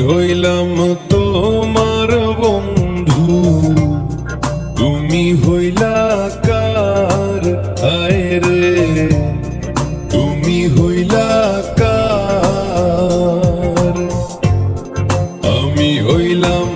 হইলাম তোমার বন্ধু। তুমি হইলা কার আয় তুমি হইলা কার? আমি হইলাম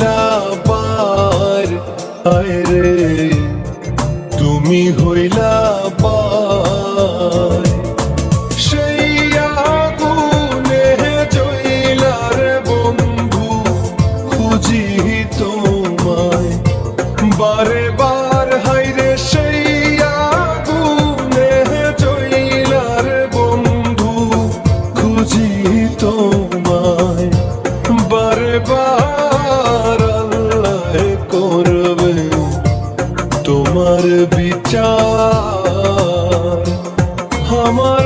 বারে বার হাইরে সেই আগুনে বন্ধু খুঁজি তোমায়। বারে বার করবে তোমার বিচার। আমার